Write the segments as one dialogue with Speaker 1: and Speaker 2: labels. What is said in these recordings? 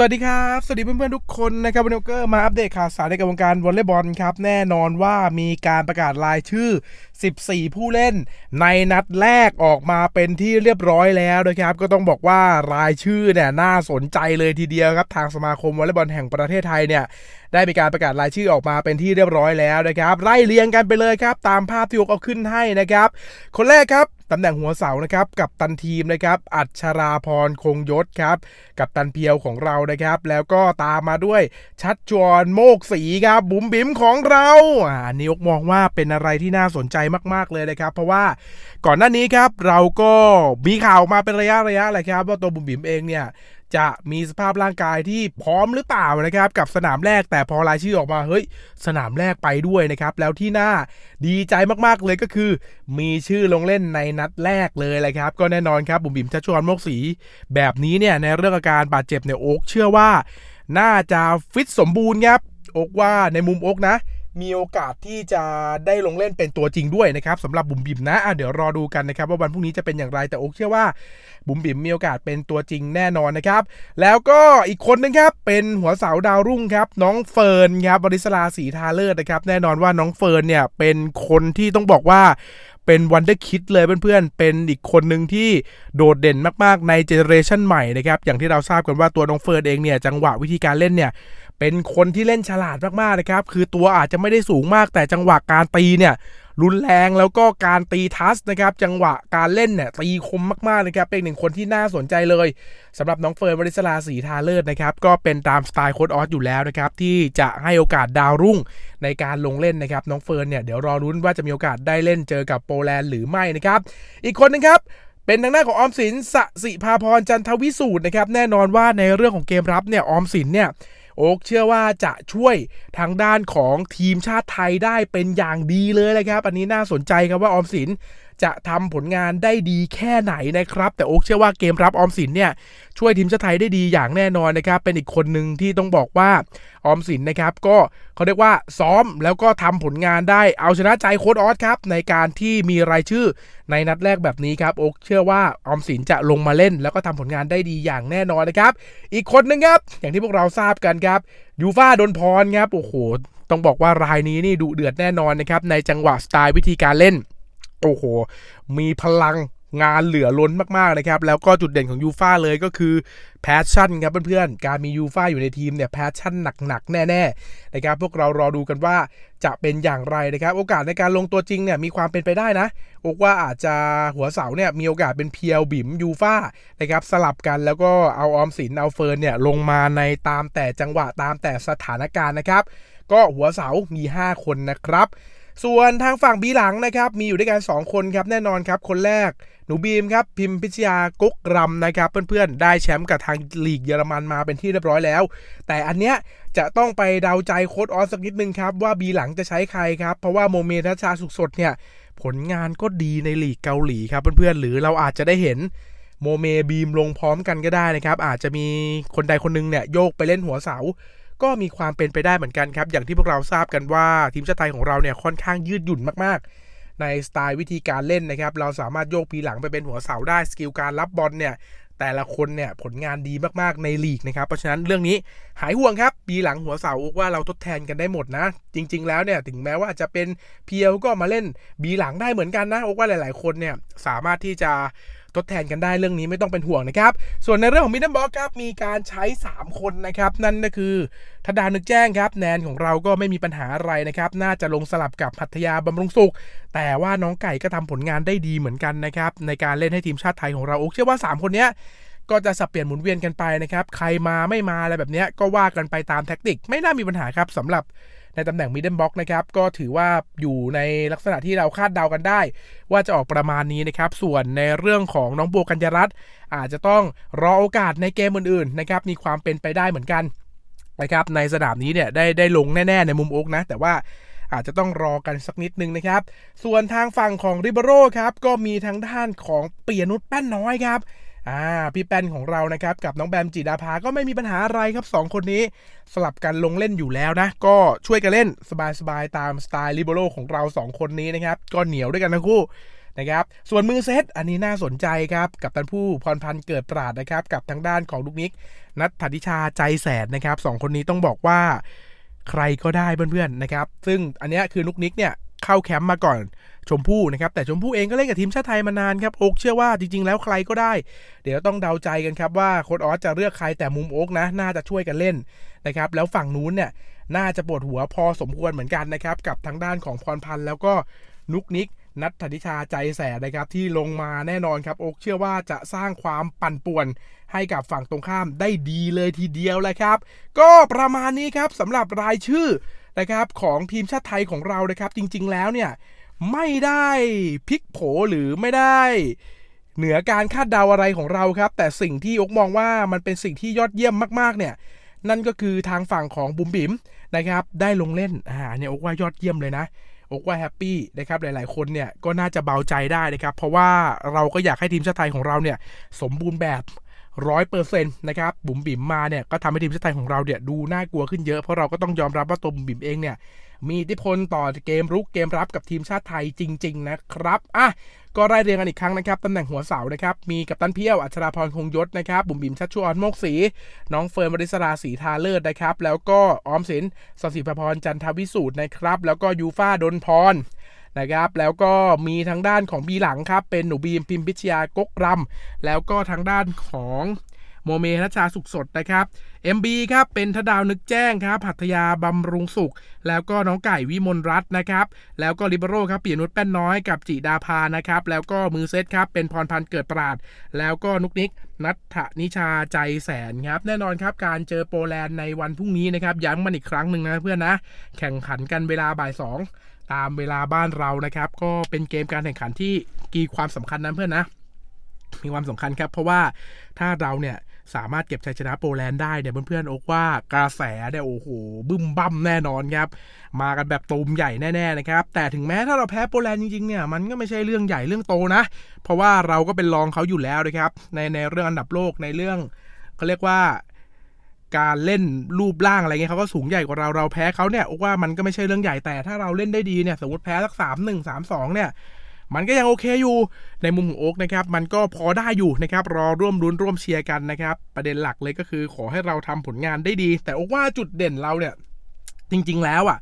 Speaker 1: สวัสดีครับ สวัสดีเพื่อนๆทุกคนนะครับวันนี้ก็มาอัปเดตข่าวสารในกับวงการวอลเลย์บอลครับ แน่นอนว่ามีการประกาศรายชื่อ 14 ผู้เล่นในนัดแรกออกมาเป็นที่เรียบร้อยแล้วนะครับ ก็ต้องบอกว่ารายชื่อเนี่ยน่าสนใจเลยทีเดียวครับ ทางสมาคมวอลเลย์บอลแห่งประเทศไทยเนี่ยได้มีการประกาศรายชื่อออกมาเป็นที่เรียบร้อยแล้วนะครับ ไล่เรียงกันไปเลยครับ ตามภาพที่ยกเอาขึ้นให้นะครับ คนแรกครับตำแหน่งหัวเสานะครับกับตันทีมนะครับอัชราพรคงยศครับ กับตันเพียวของเรานะครับ แล้วก็ตามมาด้วยชัดจวนโมกสีครับบุ๋มบิ๋มของเราอ่านิยกมองว่าเป็นอะไรที่น่าสนใจมาก ๆเลยนะครับ เพราะว่าก่อนหน้านี้ครับเราก็มีข่าวมาเป็นระยะระยะเลยครับว่าตัวบุ๋มบิ๋มเองเนี่ยจะมีสภาพร่างกายที่พร้อมหรือเปล่านะครับกับสนามแรกแต่พอรายชื่อออกมาเฮ้ย สนามแรกไปด้วยนะครับ แล้วที่น่าดีใจมากๆเลยก็คือ มีชื่อลงเล่นในนัดแรกเลยเลยครับ ก็แน่นอนครับบุ๋มบิ๋มชัชชวนโมกสีแบบนี้เนี่ยในเรื่องอาการบาดเจ็บเนี่ยโอ๊กเชื่อว่า น่าจะฟิตสมบูรณ์ครับโอ๊กว่าในมุมโอ๊กนะ มีโอกาสที่จะได้ลงเล่นเป็นตัวจริงด้วยนะครับสำหรับบุ๋มบิ๋มนะะเดี๋ยวรอดูกันนะครับ ว่าวันพรุ่งนี้จะเป็นอย่างไรแต่โอ๊กเชื่อว่าบุ๋มบิ๋มมีโอกาสเป็นตัวจริงแน่นอนนะครับ แล้วก็อีกคนนึงครับ เป็นหัวเสาดาวรุ่งครับ น้องเฟิร์นครับบริสลาสีทาเลิศนะครับ แน่นอนว่าน้องเฟิร์นเนี่ยเป็นคนที่ต้องบอกว่าเป็นวันเดอร์คิดเลยเพื่อนๆ เป็นอีกคนหนึ่งที่โดดเด่นมากๆในเจเนเรชันใหม่นะครับ อย่างที่เราทราบกันว่าตัวน้องเฟิร์นเองเนี่ย จังหวะวิธีการเล่นเนี่ย เป็นคนที่เล่นฉลาดมากๆนะครับ คือตัวอาจจะไม่ได้สูงมากแต่จังหวะการตีเนี่ยรุนแรงแล้วก็การตีทัสนะครับ จังหวะการเล่นเนี่ยตีคมมากๆนะครับ เป็นหนึ่งคนที่น่าสนใจเลยสำหรับน้องเฟิร์นบริสลาสีทาเลิศนะครับ ก็เป็นตามสไตล์โค้ดออสอยู่แล้วนะครับ ที่จะให้โอกาสดาวรุ่งในการลงเล่นนะครับ น้องเฟิร์นเนี่ยเดี๋ยวรอรุ้นว่าจะมีโอกาสได้เล่นเจอกับโปแลนด์หรือไม่นะครับ อีกคนหนึงครับเป็นทางด้านของออมสินสสิภาพรจันทวิสูตรนะครับแน่นอนว่าในเรื่องของเกมรับเนี่ยออมสินเนี่ย โอ๊กเชื่อว่าจะช่วยทางด้านของทีมชาติไทยได้เป็นอย่างดีเลยนะครับ อันนี้น่าสนใจครับว่าออมสิน จะทำผลงานได้ดีแค่ไหนนะครับ แต่โอ๊กเชื่อว่าเกมรับออมสินเนี่ยช่วยทีมชาติไทยได้ดีอย่างแน่นอนนะครับ เป็นอีกคนหนึ่งที่ต้องบอกว่าออมสินนะครับ ก็เขาเรียกว่าซ้อมแล้วก็ทำผลงานได้เอาชนะใจโค้ดออสครับในการที่มีรายชื่อในนัดแรกแบบนี้ครับโอ๊กเชื่อว่าออมสินจะลงมาเล่น แล้วก็ทำผลงานได้ดีอย่างแน่นอนนะครับ อีกคนหนึ่งครับ อย่างที่พวกเราทราบกันครับยูฟ่าดนพรครับโอ้โหต้องบอกว่ารายนี้นี่ดุเดือดแน่นอนนะครับในจังหวะสไตล์วิธีการเล่น โอ้โห มีพลังงานเหลือล้นมากๆนะครับ แล้วก็จุดเด่นของยูฟาเลยก็คือแพชชั่นครับเพื่อนๆ การมียูฟาอยู่ในทีมเนี่ยแพชชั่นหนักๆ แน่ๆนะครับพวกเรารอดูกันว่าจะเป็นอย่างไรนะครับ โอกาสในการลงตัวจริงเนี่ยมีความเป็นไปได้นะอกว่าอาจจะหัวเสาเนี่ยมีโอกาสเป็นเพียวบิมยูฟานะครับสลับกันแล้วก็เอาออมสินเอาเฟิร์นเนี่ยลงมาในตามแต่จังหวะตามแต่สถานการณ์นะครับ ก็หัวเสามี 5 คนนะครับ ส่วนทางฝั่งบีหลังนะครับมีอยู่ด้วยกัน 2 คนครับแน่นอนครับคนแรกหนูบีมครับพิมพิชยากุ๊กรำนะครับเพื่อนๆได้แชมป์กับทางลีกเยอรมันมาเป็นที่เรียบร้อยแล้ว แต่อันเนี้ยจะต้องไปเดาใจโค้ดออสสักนิดนึงครับว่าบีหลังจะใช้ใครครับเพราะว่าโมเมทัชชาสุขสดเนี่ยผลงานก็ดีในลีกเกาหลีครับเพื่อนๆหรือเราอาจจะได้เห็นโมเมบีมลงพร้อมกันก็ได้นะครับอาจจะมีคนใดคนหนึงเนี่ยโยกไปเล่นหัวเสา ก็มีความเป็นไปได้เหมือนกันครับ อย่างที่พวกเราทราบกันว่าทีมชาติไทยของเราเนี่ยค่อนข้างยืดหยุ่นมากๆ ในสไตล์วิธีการเล่นนะครับ เราสามารถโยกปีหลังไปเป็นหัวเสาได้สกิลการรับบอลเนี่ยแต่ละคนเนี่ยผลงานดีมากๆในลีกนะครับ เพราะฉะนั้นเรื่องนี้หายห่วงครับ ปีหลังหัวเสาอกว่าเราทดแทนกันได้หมดนะ จริง ๆ แล้วเนี่ยถึงแม้ว่าจะเป็นเพียวก็มาเล่นบีหลังได้เหมือนกันนะอกว่าหลาย ๆ คนเนี่ยสามารถที่จะ ทดแทนกันได้เรื่องนี้ไม่ต้องเป็นห่วงนะครับ ส่วนในเรื่องของมิดเดิลบ็อกครับมีการใช้ 3 คนนะครับ นั่นก็คือธดานึกแจ้งครับ แนนของเราก็ไม่มีปัญหาอะไรนะครับ น่าจะลงสลับกับพัทยาบำรุงสุข แต่ว่าน้องไก่ก็ทำผลงานได้ดีเหมือนกันนะครับ ในการเล่นให้ทีมชาติไทยของเราโอ๊คเชื่อว่า 3 คนเนี้ยก็จะสับเปลี่ยนหมุนเวียนกันไปนะครับ ใครมาไม่มาอะไรแบบนี้ก็ว่ากันไปตามแท็กติก ไม่น่ามีปัญหาครับสำหรับ ในตำแหน่งมิดเดิลบ็อกนะครับก็ถือว่าอยู่ในลักษณะที่เราคาดเดากันได้ ว่าจะออกประมาณนี้นะครับส่วนในเรื่องของน้องโบวกัญญรัตน์อาจจะต้องรอโอกาสในเกมอื่นๆนะครับมีความเป็นไปได้เหมือนกันนะครับในสนามนี้เนี่ยได้ได้ลงแน่ๆในมุมโอกนะ แต่ว่าอาจจะต้องรอกันสักนิดนึงนะครับ ส่วนทางฝั่งของริเบโรครับ ก็มีทางด้านของเปียนุชแป้นน้อยครับ อ่าพี่แป้นของเรานะครับกับน้องแบมจิดาภาก็ไม่มีปัญหาอะไรครับ 2 คนนี้สลับกันลงเล่นอยู่แล้วนะ ก็ช่วยกันเล่นสบายๆตามสไตล์ลิเบโรของเรา 2 คนนี้นะครับ ก็เหนียวด้วยกันทั้งคู่นะครับส่วนมือเซตอันนี้น่าสนใจครับกับตันผู้พรพันธ์เกิดปราดนะครับ กับทางด้านของลูกนิก นัทธิชาใจแสนนะครับสองคนนี้ต้องบอกว่าใครก็ได้เพื่อนๆนะครับ ซึ่งอันนี้คือนุกนิกเนี่ย เข้าแคมป์มาก่อนชมพู่นะครับแต่ชมพู่เองก็เล่นกับทีมชาติไทยมานานครับโอ๊กเชื่อว่าจริง ๆ แล้วใครก็ได้ เดี๋ยวต้องเดาใจกันครับว่าโค้ดออสจะเลือกใครแต่มุมโอ๊กนะ น่าจะช่วยกันเล่นนะครับแล้วฝั่งนู้นเนี่ยน่าจะปวดหัวพอสมควรเหมือนกันนะครับกับทางด้านของพรพันธ์แล้วก็นุกนิกนัทธนิชาใจแสนะครับที่ลงมาแน่นอนครับโอ๊กเชื่อว่าจะสร้างความปั่นป่วน ให้กับฝั่งตรงข้ามได้ดีเลยทีเดียวแหละครับ ก็ประมาณนี้ครับสำหรับรายชื่อ นะครับของทีมชาติไทยของเรานะครับ จริง ๆ แล้วเนี่ยไม่ได้พลิกโผหรือไม่ได้เหนือการคาดเดาอะไรของเราครับ แต่สิ่งที่อกมองว่ามันเป็นสิ่งที่ยอดเยี่ยมมากๆเนี่ย นั่นก็คือทางฝั่งของบุ๋มบิ๋มนะครับ ได้ลงเล่นอ่าเนี่ยอกว่ายอดเยี่ยมเลยนะอกว่าแฮปปี้นะครับหลายๆคนเนี่ยก็น่าจะเบาใจได้นะครับ เพราะว่าเราก็อยากให้ทีมชาติไทยของเราเนี่ยสมบูรณ์แบบ ร้อยเปอร์เซ็นต์นะครับบุ๋มบิ๋มมาเนี่ยก็ทำให้ทีมชาติไทยของเราเนี่ยดูน่ากลัวขึ้นเยอะ เพราะเราก็ต้องยอมรับว่าตัวบุ๋มบิ๋มเองเนี่ยมีอิทธิพลต่อเกมรุกเกมรับกับทีมชาติไทยจริง ๆ นะครับอะก็ไล่เรียงกันอีกครั้งนะครับตำแหน่งหัวเสานะครับมีกัปตันเพียวอัชราพรคงยศนะครับบุ๋มบิ๋มชัชชวนโมกศรีน้องเฟิร์นบริสราศรีทาเลิศนะครับแล้วก็ออมสินสศิพพรจันทวิสูตรนะครับแล้วก็ยูฟ่าดนพร นะครับ แล้วก็มีทางด้านของบีหลังครับ เป็นหนูบีมพิมพิชยากกรำแล้วก็ทางด้านของโมเมนัชชาสุขสดนะครับ MB ครับ เป็นทดาวนึกแจ้งครับหัตยาบำรุงสุข แล้วก็น้องไก่วิมลรัตน์นะครับ แล้วก็ลิเบโรครับปียนุชแป้นน้อยกับจิดาพานะครับ แล้วก็มือเซตครับ เป็นพรพันธ์เกิดปราด แล้วก็นุกนิกนัทธนิชาใจแสนครับ แน่นอนครับ การเจอโปแลนด์ในวันพรุ่งนี้นะครับ ย้ำมันอีกครั้งหนึ่งนะเพื่อนนะ แข่งขันกันเวลาบ่ายสอง ตามเวลาบ้านเรานะครับ ก็เป็นเกมการแข่งขันที่กีความสำคัญนั้นเพื่อนนะ มีความสำคัญครับ เพราะว่าถ้าเราเนี่ยสามารถเก็บชัยชนะโปแลนด์ได้เนี่ยเพื่อนๆโอกว่ากระแสเนี่ยโอ้โหบึ้มบั้มแน่นอนครับ มากันแบบตูมใหญ่แน่ๆนะครับ แต่ถึงแม้ถ้าเราแพ้โปแลนด์จริงๆเนี่ยมันก็ไม่ใช่เรื่องใหญ่เรื่องโตนะ เพราะว่าเราก็เป็นรองเขาอยู่แล้วนะครับในในเรื่องอันดับโลกในเรื่องเขาเรียกว่า การเล่นรูปร่างอะไรเงี้ยเขาก็สูงใหญ่กว่าเราเราแพ้เขาเนี่ยโอ๊กว่ามันก็ไม่ใช่เรื่องใหญ่แต่ถ้าเราเล่นได้ดีเนี่ยสมมติแพ้สักสามหนึ่งสามสองเนี่ยมันก็ยังโอเคอยู่ในมุมของโอ๊กนะครับ มันก็พอได้อยู่นะครับ รอร่วมรุ้นร่วมเชียร์กันนะครับ ประเด็นหลักเลยก็คือขอให้เราทำผลงานได้ดี แต่โอ๊กว่าจุดเด่นเราเนี่ย จริง ๆ แล้วอะ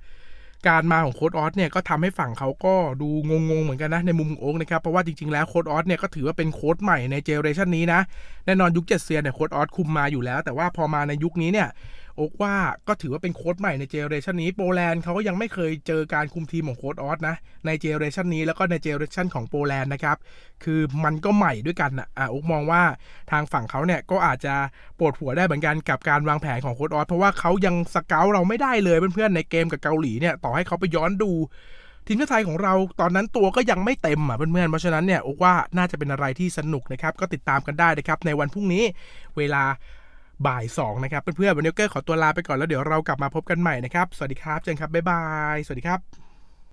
Speaker 1: การมาของโค้ดออสเนี่ยก็ทำให้ฝั่งเขาก็ดูงงๆเหมือนกันนะในมุมองโอ๊กนะครับเพราะว่าจริงๆแล้วโค้ดออสเนี่ยก็ถือว่าเป็นโค้ดใหม่ในเจเนอเรชันนี้นะแน่นอนยุคเจ็ดเซียนเนี่ยโค้ดออสคุมมาอยู่แล้ว แต่ว่าพอมาในยุคนี้เนี่ย โอ๊กว่าก็ถือว่าเป็นโค้ดใหม่ในเจเนอเรชันนี้โปแลนด์เขาก็ยังไม่เคยเจอการคุมทีมของโค้ดออสนะ ในเจเนอเรชันนี้แล้วก็ในเจเนอเรชันของโปแลนด์นะครับคือมันก็ใหม่ด้วยกันนะอะโอ๊กมองว่าทางฝั่งเขาเนี่ยก็อาจจะปวดหัวได้เหมือนกันกับการวางแผนของโค้ดออสเพราะว่าเขายังสเกลเราไม่ได้เลยเพื่อนๆในเกมกับเกาหลีเนี่ยต่อให้เขาไปย้อนดูทีมชาติไทยของเราตอนนั้นตัวก็ยังไม่เต็มอะเพื่อนๆ เพราะฉะนั้นเนี่ยโอ๊กว่าน่าจะเป็นอะไรที่สนุกนะครับ ก็ติดตามกันได้นะครับ ในวันพรุ่งนี้เวลา บ่าย2นะครับเพื่อนๆวันนี้ก็ขอตัวลาไปก่อนแล้วเดี๋ยวเรากลับมาพบกันใหม่นะครับ สวัสดีครับเจนครับบ๊ายบาย สวัสดีครับ